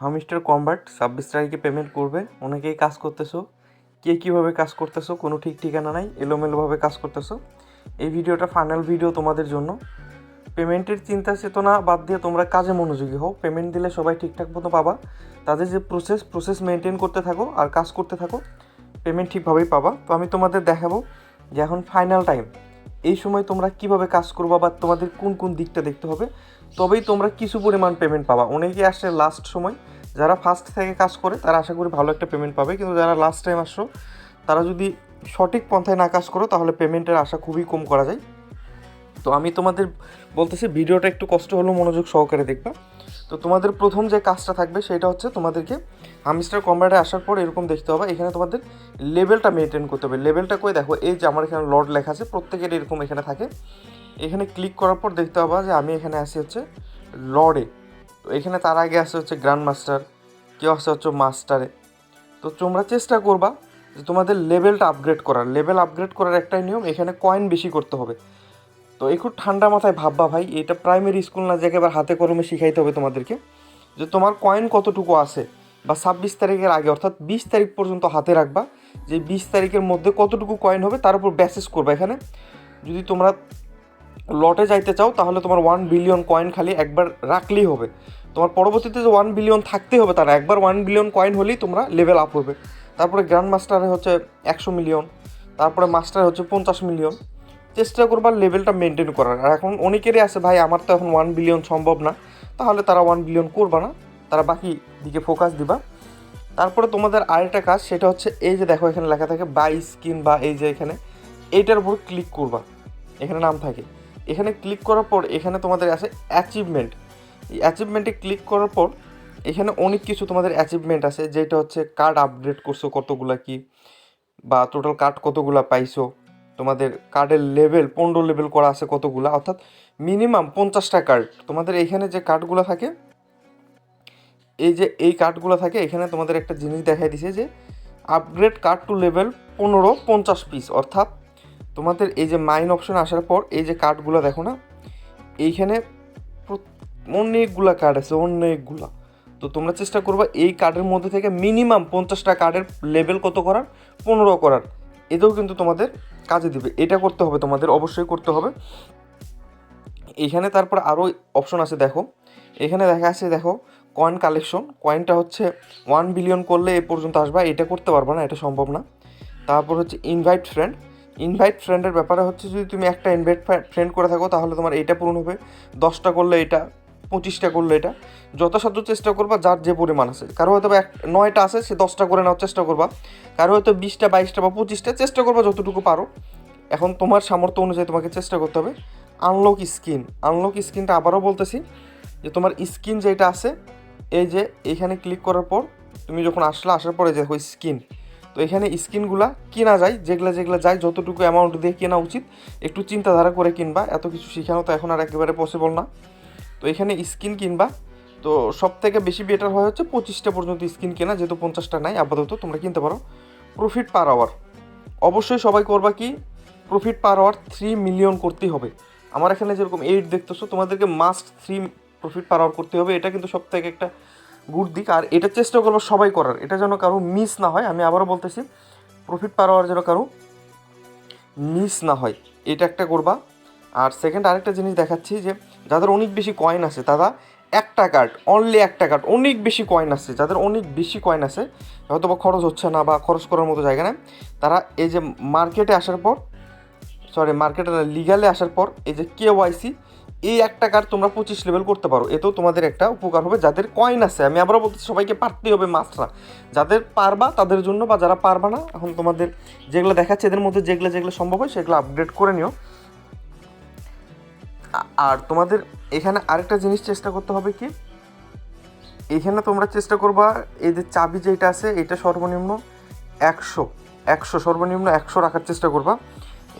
Hamster কমবার্ট ছাব্বিশ তারিখে payment করবে? অনেকেই কাজ করতেছো। কে কীভাবে কাজ করতেছো? কোনো ঠিক ঠিকানা নাই। এলোমেলোভাবে কাজ করতেছো। এই ভিডিওটা ফাইনাল ভিডিও তোমাদের জন্য। পেমেন্টের চিন্তা চেতনা বাদ দিয়ে তোমরা কাজে মনোযোগী হও। পেমেন্ট দিলে সবাই ঠিকঠাক মতো পাবা। তাদের যে প্রসেস প্রসেস মেনটেন করতে থাকো আর কাজ করতে থাকো পেমেন্ট ঠিকভাবেই পাবা। তো আমি তোমাদের দেখাবো যে এখন ফাইনাল টাইম এই সময় তোমরা কীভাবে কাজ করবা বা তোমাদের কোন কোন দিকটা দেখতে হবে, তবেই তোমরা কিছু পরিমাণ পেমেন্ট পাবা। অনেকে আসে লাস্ট সময়, যারা ফার্স্ট থেকে কাজ করে, তারা আশা করি ভালো একটা পেমেন্ট পাবে। কিন্তু যারা লাস্ট টাইম আসছো তারা যদি সঠিক পন্থায় না কাজ করো, তাহলে পেমেন্টের আশা খুবই কম করা যায়। তো আমি তোমাদের বলতেছি, ভিডিওটা একটু কষ্ট হলেও মনোযোগ সহকারে দেখবা। তো তোমাদের প্রথম যে কাজটা থাকবে সেটা হচ্ছে তোমাদেরকে হামিস্টার কম্বাটে আসার পর এরকম দেখতে হবে। এখানে তোমাদের লেভেলটা মেনটেন করতে হবে। লেভেলটা করে দেখো, এই যে আমার এখানে লর্ড লেখা আছে প্রত্যেকের এরকম এখানে থাকে। এখানে ক্লিক করার পর দেখতে হবে যে আমি এখানে আসি হচ্ছে লর্ডে তো এখানে তার আগে আসে হচ্ছে গ্র্যান্ড মাস্টার কেউ আসে হচ্ছে মাস্টারে তো তোমরা চেষ্টা করবা যে তোমাদের লেভেলটা আপগ্রেড করার। লেভেল আপগ্রেড করার একটাই নিয়ম, এখানে কয়েন বেশি করতে হবে। তো একটু ঠান্ডা মাথায় ভাববা ভাই, এটা প্রাইমারি স্কুল না যে একেবারে হাতে কলমে শিখাইতে হবে তোমাদেরকে, যে তোমার কয়েন কতটুকু আছে বা ছাব্বিশ তারিখের আগে, অর্থাৎ বিশ তারিখ পর্যন্ত হাতে রাখবা, যে বিশ তারিখের মধ্যে কতটুকু কয়েন হবে তার উপর ব্যাসেস করবা এখানে। যদি তোমরা লটে যাইতে চাও, তাহলে তোমার ওয়ান বিলিয়ন কয়েন খালি একবার রাখলেই হবে। তোমার পরবর্তীতে যে ওয়ান বিলিয়ন থাকতে হবে তার, একবার ওয়ান বিলিয়ন কয়েন হলেই তোমরা লেভেল আপ হবে। তারপরে গ্র্যান্ড মাস্টারে হচ্ছে একশো মিলিয়ন তারপরে মাস্টারে হচ্ছে পঞ্চাশ মিলিয়ন চেষ্টা করবার লেভেলটা মেনটেন করার। আর এখন অনেকেরই আছে, ভাই, আমার তো এখন ওয়ান বিলিয়ন সম্ভব না। তাহলে তারা ওয়ান বিলিয়ন করবা না, তারা বাকি দিকে ফোকাস দিবা। তারপরে তোমাদের আরেকটা কাজ, সেটা হচ্ছে এই যে দেখো এখানে লেখা থাকে বাই স্কিন বা এই যে এখানে, এইটার উপর ক্লিক করবা। এখানে নাম থাকে। এখানে ক্লিক করার পর এখানে তোমাদের আছে অ্যাচিভমেন্ট এই অ্যাচিভমেন্টে ক্লিক করার পর এখানে অনেক কিছু তোমাদের অ্যাচিভমেন্ট আছে, যেটা হচ্ছে কার্ড আপডেট করছ কতগুলা কি, বা টোটাল কার্ড কতগুলা পাইছো। তোমাদের কার্ডের লেভেল পনেরো লেভেল করা আছে কতগুলা? অর্থাৎ মিনিমাম পঞ্চাশটা কার্ড তোমাদের এখানে যে কার্ডগুলো থাকে, এই যে এই কার্ডগুলো থাকে, এখানে তোমাদের একটা জিনিস দেখাই দিছে যে আপগ্রেড কার্ড টু লেভেল পনেরো পঞ্চাশ পিস অর্থাৎ তোমাদের এই যে মাইন অপশন আসার পর এই যে কার্ডগুলো দেখো না, এইখানে অনেকগুলা কার্ড আছে, অনেকগুলা। তো তোমরা চেষ্টা করবে এই কার্ডের মধ্যে থেকে মিনিমাম পঞ্চাশটা কার্ডের লেভেল কত করার? পনেরো করার। এতেও কিন্তু তোমাদের কাজে দিবে। এটা করতে হবে তোমাদের, অবশ্যই করতে হবে। এখানে তারপর আরও অপশন আছে, দেখো। এখানে দেখা আছে দেখো কয়েন কালেকশন কয়েনটা হচ্ছে ওয়ান বিলিয়ন করলে এ পর্যন্ত আসবা। এটা করতে পারবা না, এটা সম্ভব না। তারপর হচ্ছে ইনভাইট ফ্রেন্ড ইনভাইট ফ্রেন্ডের ব্যাপারে হচ্ছে যদি তুমি একটা ইনভাইট ফ্রেন্ড করে থাকো, তাহলে তোমার এটা পূরণ হবে। দশটা করলে এটা। পঁচিশটা করলে এটা। যথাসাধ্য চেষ্টা করবা, যার যে পরিমাণ আছে। কারও হয়তো এক, নয়টা আছে, সে দশটা করে নেওয়ার চেষ্টা করবা। কারও হয়তো বিশটা, বাইশটা বা পঁচিশটা চেষ্টা করবা যতটুকু পারো। এখন তোমার সামর্থ্য অনুযায়ী তোমাকে চেষ্টা করতে হবে। আনলক স্কিন আনলক স্কিনটা আবারও বলতেছি যে, তোমার স্কিন যেটা আছে, এই যে, এইখানে ক্লিক করার পর তুমি যখন আসলে, আসার পরে যে ওই স্কিন তো এখানে স্কিনগুলা কেনা যায়, যেগুলা যেগুলা যায়, যতটুকু অ্যামাউন্ট দিয়ে কেনা উচিত, একটু চিন্তাধারা করে কিনবা। এত কিছু শেখানো তো এখন আর একেবারে পসিবল না। তো এখানে স্কিন কিনবা। তো সব থেকে বেশি বেটার হয় হচ্ছে পঁচিশটা পর্যন্ত স্কিন কেনা, যেহেতু পঞ্চাশটা নাই, আপাতত তোমরা কিনতে পারো। প্রফিট পার আওয়ার অবশ্যই সবাই করবা কি profit per hour three million করতেই হবে। আমার এখানে যেরকম এইট দেখতেছো, তোমাদেরকে must three profit per hour করতে হবে। এটা কিন্তু সব থেকে একটা গুড দিক। আর এটা চেষ্টা করব সবাই করার। এটা যেন কারও মিস না হয়। আমি আবারও বলতেছি প্রফিট পার আওয়ার যেন কারও মিস না হয়। এটা একটা করবা। আর সেকেন্ড আরেকটা জিনিস দেখাচ্ছি যে, যাদের অনেক বেশি কয়েন আছে, তারা একটা কার্ড অনলি একটা কার্ড অনেক বেশি কয়েন আছে, যাদের অনেক বেশি কয়েন আছে হয়তো বা খরচ হচ্ছে না বা খরচ করার মতো জায়গা না তারা এই যে মার্কেটে আসার পর সরি মার্কেটে লিগালে আসার পর, এই যে কে ওয়াইসি এই একটা কার্ড তোমরা পঁচিশ লেভেল করতে পারো। এতেও তোমাদের একটা উপকার হবে, যাদের কয়েন আছে, আমি আবারও বলতে সবাইকে পারতেই হবে মাছরা যাদের পারবা, তাদের জন্য বা যারা পারবা না, এখন তোমাদের যেগুলো দেখাচ্ছে, এদের মধ্যে যেগুলো যেগুলো সম্ভব হয়, সেগুলো আপডেট করে নিও। আর তোমাদের এখানে আরেকটা জিনিস চেষ্টা করতে হবে কি? এখানে তোমরা চেষ্টা করবা, এই যে চাবি যেটা আছে, এটা সর্বনিম্ন একশো একশো সর্বনিম্ন একশো রাখার চেষ্টা করবা।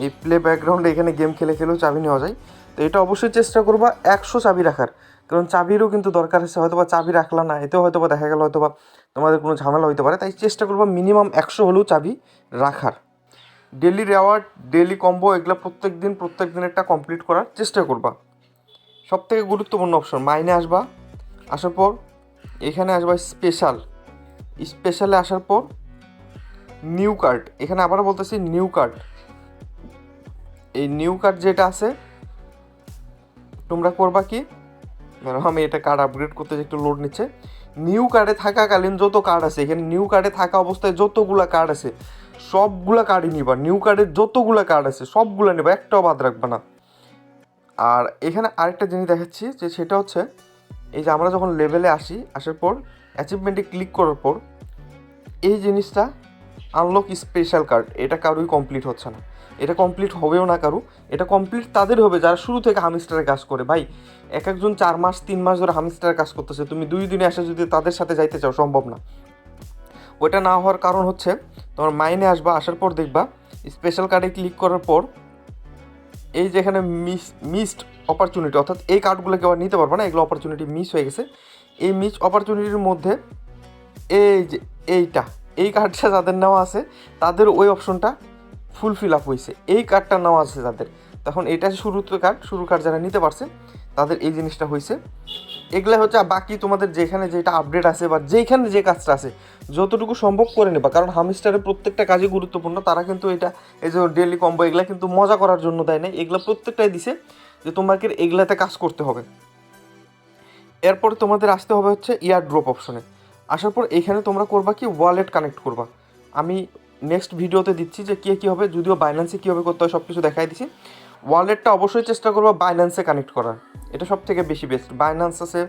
এই প্লে ব্যাকগ্রাউন্ডে এখানে গেম খেলে খেলেও চাবি নেওয়া যায়। তো এটা অবশ্যই চেষ্টা করবা একশো চাবি রাখার। কারণ চাবিরও কিন্তু দরকার আছে হয়তো বা চাবি রাখলা না, এতেও হয়তো বা দেখা গেল হয়তো বা তোমাদের কোনো ঝামেলা হতে পারে। তাই চেষ্টা করবা মিনিমাম একশো হলেও চাবি রাখার। ডেলি রেওয়ার্ড ডেলি কম্বো এগুলো প্রত্যেক দিন প্রত্যেক দিন একটা কমপ্লিট করার চেষ্টা করবা। সব থেকে গুরুত্বপূর্ণ অপশন মাইনে আসবা। আসার পর এখানে আসবা স্পেশাল স্পেশালে আসার পর নিউ কার্ড এখানে আবারও বলতেছি নিউ কার্ড এই নিউ কার্ড যেটা আছে, তোমরা করবা কি? ধরো আমি এটা কার্ড আপগ্রেড করতে যে একটু লোড নিচ্ছে। নিউ কার্ডে থাকাকালীন যত কার্ড আছে, এখানে নিউ কার্ডে থাকা অবস্থায় যতগুলো কার্ড আছে, সবগুলা কার্ডই নিবা। নিউ কার্ডের যতগুলো কার্ড আছে, সবগুলো নেবা, একটাও বাদ রাখবা না। আর এখানে আরেকটা জিনিস দেখাচ্ছি, যে সেটা হচ্ছে, এই যে আমরা যখন লেভেলে আসি, আসার পর অ্যাচিভমেন্টে ক্লিক করার পর, এই জিনিসটা আনলক স্পেশাল কার্ড এটা কারোই কমপ্লিট হচ্ছে না। এটা কমপ্লিট হবেও না কারও। এটা কমপ্লিট তাদের হবে, যারা শুরু থেকে হামিস্টারের কাজ করে। ভাই, এক একজন চার মাস, তিন মাস ধরে হামিস্টারে কাজ করতেছে। তুমি দুই দিনে এসে যদি তাদের সাথে যাইতে চাও, সম্ভব না। ওইটা না হওয়ার কারণ হচ্ছে, তোমার মাইনে আসবা, আসার পর দেখবা স্পেশাল কার্ডে ক্লিক করার পর, এই যে এখানে মিস মিসড অপরচুনিটি অর্থাৎ এই কার্ডগুলো কেউ আর নিতে পারবে না, এগুলো অপরচুনিটি মিস হয়ে গেছে। এই মিস অপরচুনিটির মধ্যে এই যে এইটা, এই কার্ডটা যাদের নেওয়া আছে, তাদের ওই অপশনটা ফুল ফিল আপ হয়েছে এই কার্ডটা নেওয়া আছে তাদের। তখন এটা শুরুতে কার্ড শুরু কার্ড যারা নিতে পারছে, তাদের এই জিনিসটা হয়েছে এগুলো হচ্ছে বাকি তোমাদের যেখানে যেটা আপডেট আছে বা যেখানে যে কাজটা আছে, যতটুকু সম্ভব করে নেবা। কারণ হামিস্টারের প্রত্যেকটা কাজই গুরুত্বপূর্ণ। তারা কিন্তু এটা, এই যে ডেলি কম্বো এগুলা কিন্তু মজা করার জন্য দেয় না এগুলো প্রত্যেকটাই দিছে যে তোমাকে এগুলাতে কাজ করতে হবে। এরপর তোমাদের আসতে হবে হচ্ছে ইয়ার ড্রপ অপশনে আসার পর এখানে তোমরা করবা কি? ওয়ালেট কানেক্ট করবা। আমি নেক্সট ভিডিওতে দিচ্ছি যে কে কী হবে, যদিও বাইন্যান্সে কীভাবে করতে হয় সব কিছু দেখাই দিচ্ছি। ওয়ালেটটা অবশ্যই চেষ্টা করবা বাইন্যান্সে কানেক্ট করার। এটা সব থেকে বেশি বেস্ট বাইন্যান্স আছে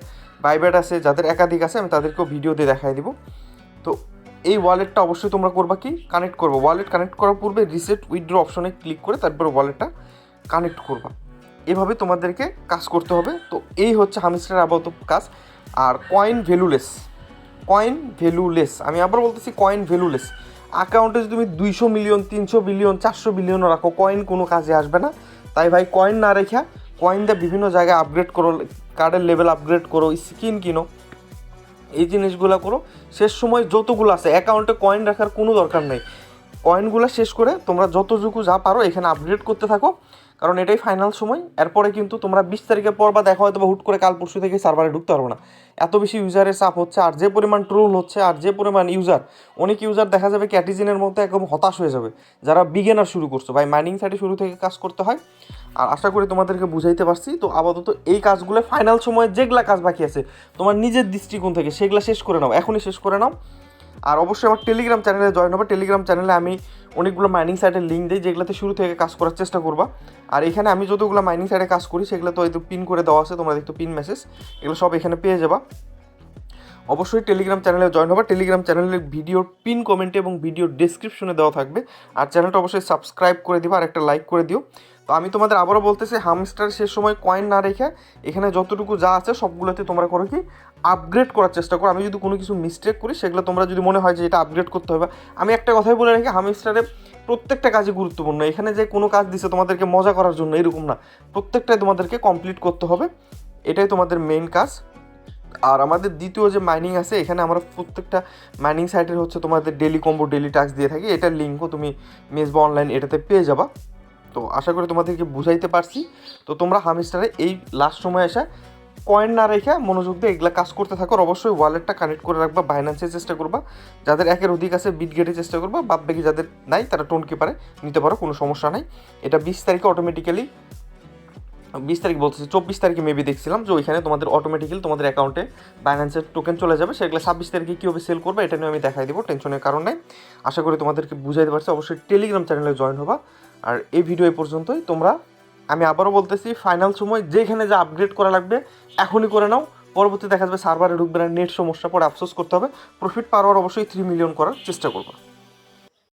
বাইবেট আছে, যাদের একাধিক আছে, আমি তাদেরকেও ভিডিও দিয়ে দেখাই দিব। তো এই ওয়ালেটটা অবশ্যই তোমরা করবা কি? কানেক্ট করব। ওয়ালেট কানেক্ট করার পূর্বে রিসেট উইথড্র অপশনে ক্লিক করে তারপরে ওয়ালেটটা কানেক্ট করবা। এভাবে তোমাদেরকে কাজ করতে হবে। তো এই হচ্ছে হামিস্টার আপাতত কাজ। আর কয়েন ভ্যালুলেস কয়েন ভ্যালুলেস আমি আবার বলতেছি কয়েন ভ্যালুলেস অ্যাকাউন্টে যদি তুমি দুইশো মিলিয়ন তিনশো বিলিয়ন চারশো বিলিয়নও রাখো কয়েন কোনো কাজে আসবে না। তাই ভাই কয়েন না রেখা কয়েন দিয়ে বিভিন্ন জায়গায় আপগ্রেড করো কার্ডের লেভেল আপগ্রেড করো স্কিন কিনো, এই জিনিসগুলো করো। শেষ সময় যতগুলো আছে অ্যাকাউন্টে কয়েন রাখার কোনো দরকার নেই। কয়েনগুলো শেষ করে তোমরা যতটুকু যা পারো এখানে আপগ্রেড করতে থাকো। কারণ এটাই ফাইনাল সময়। এরপরে কিন্তু তোমরা বিশ তারিখের পর বা দেখা হয়তো বা হুট করে কাল পরশু থেকে সার্ভারে ঢুকতে পারব না। এত বেশি ইউজারের চাপ হচ্ছে, আর যে পরিমাণ ট্রোল হচ্ছে, আর যে পরিমাণ ইউজার অনেক ইউজার দেখা যাবে ক্যাটিজিনের মধ্যে একদম হতাশ হয়ে যাবে, যারা বিগেনার শুরু করছ ভাই মাইনিং সাইডে শুরু থেকে কাজ করতে হয়। আর আশা করি তোমাদেরকে বুঝাইতে পারছি, তো আপাতত এই কাজগুলো ফাইনাল সময়ে যেগুলা কাজ বাকি আছে, তোমার নিজের দৃষ্টিকোণ থেকে সেগুলো শেষ করে নাও, এখনই শেষ করে নাও। আর অবশ্যই আমার টেলিগ্রাম চ্যানেলে জয়েন হবে। টেলিগ্রাম চ্যানেলে আমি অনেকগুলো মাইনিং সাইটের লিঙ্ক দিই, যেগুলোতে শুরু থেকে কাজ করার চেষ্টা করবা। আর এখানে আমি যতগুলো মাইনিং সাইটে কাজ করি, সেগুলো তো এই পিন করে দেওয়া আছে, তোমরা দেখতো পিন মেসেজ এগুলো সব এখানে পেয়ে যাবা। অবশ্যই টেলিগ্রাম চ্যানেলে জয়েন হবে। টেলিগ্রাম চ্যানেলের ভিডিওর পিন কমেন্টে এবং ভিডিও ডেসক্রিপশনে দেওয়া থাকবে। আর চ্যানেলটা অবশ্যই সাবস্ক্রাইব করে দিবা, আর একটা লাইক করে দিও। তো আমি তোমাদের আবারও বলতেছি হামস্টার শেষ সময় কয়েন না রেখে এখানে যতটুকু যা আছে, সবগুলোতে তোমরা করো কি আপগ্রেড করার চেষ্টা করো। আমি যদি কোনো কিছু মিস্টেক করি, সেগুলো তোমরা যদি মনে হয় যে এটা আপগ্রেড করতে হবে। আমি একটা কথাই বলে রাখি হামস্টারে প্রত্যেকটা কাজই গুরুত্বপূর্ণ। এখানে যে কোনো কাজ দিছে তোমাদেরকে মজা করার জন্য, এরকম না। প্রত্যেকটাই তোমাদেরকে কমপ্লিট করতে হবে। এটাই তোমাদের মেইন কাজ। আর আমাদের দ্বিতীয় যে মাইনিং আছে, এখানে আমরা প্রত্যেকটা মাইনিং সাইটের হচ্ছে তোমাদের ডেলি কম্বো ডেলি টাস্ক দিয়ে থাকি। এটার লিঙ্কও তুমি মেসবা অনলাইন এটাতে পেয়ে যাবা। তো আশা করি তোমাদেরকে বুঝাইতে পারছি। তো তোমরা হামিস্টারে এই লাস্ট সময় এসে কয়েন না রেখে মনোযোগ দিয়ে এগুলা কাজ করতে থাকো অবশ্যই ওয়ালেটটা কানেক্ট করে রাখবা বাইন্যান্সের চেষ্টা করবা। যাদের একের অধিক আছে বিট গেটের চেষ্টা করবা বাদ বাকি যাদের নাই, তারা টোন কিপারে নিতে পারো, কোনো সমস্যা নাই। এটা বিশ তারিখে অটোমেটিক্যালি বিশ তারিখ বলতেছি, চব্বিশ তারিখে মেবি দেখছিলাম যে ওইখানে তোমাদের অটোমেটিক্যালি তোমাদের অ্যাকাউন্টে বাইন্যান্সের টোকেন চলে যাবে। সেগুলো ছাব্বিশ তারিখে কীভাবে সেল করবে, এটা নিয়ে আমি দেখাই দেবো টেনশনের কারণ নাই। আশা করি তোমাদেরকে বুঝাইতে পারছি, অবশ্যই টেলিগ্রাম চ্যানেলে জয়েন হবা। আর এই ভিডিও এই পর্যন্তই, তোমরা আমি আবারও বলতেছি ফাইনাল সময় যেখানে যা আপগ্রেড করা লাগবে, এখনই করে নাও। পরবর্তী দেখা যাবে সার্ভারে ঢুকবে না নেট সমস্যা, পরে আফসোস করতে হবে। প্রফিট পাওয়ার অবশ্যই থ্রি মিলিয়ন করার চেষ্টা করব।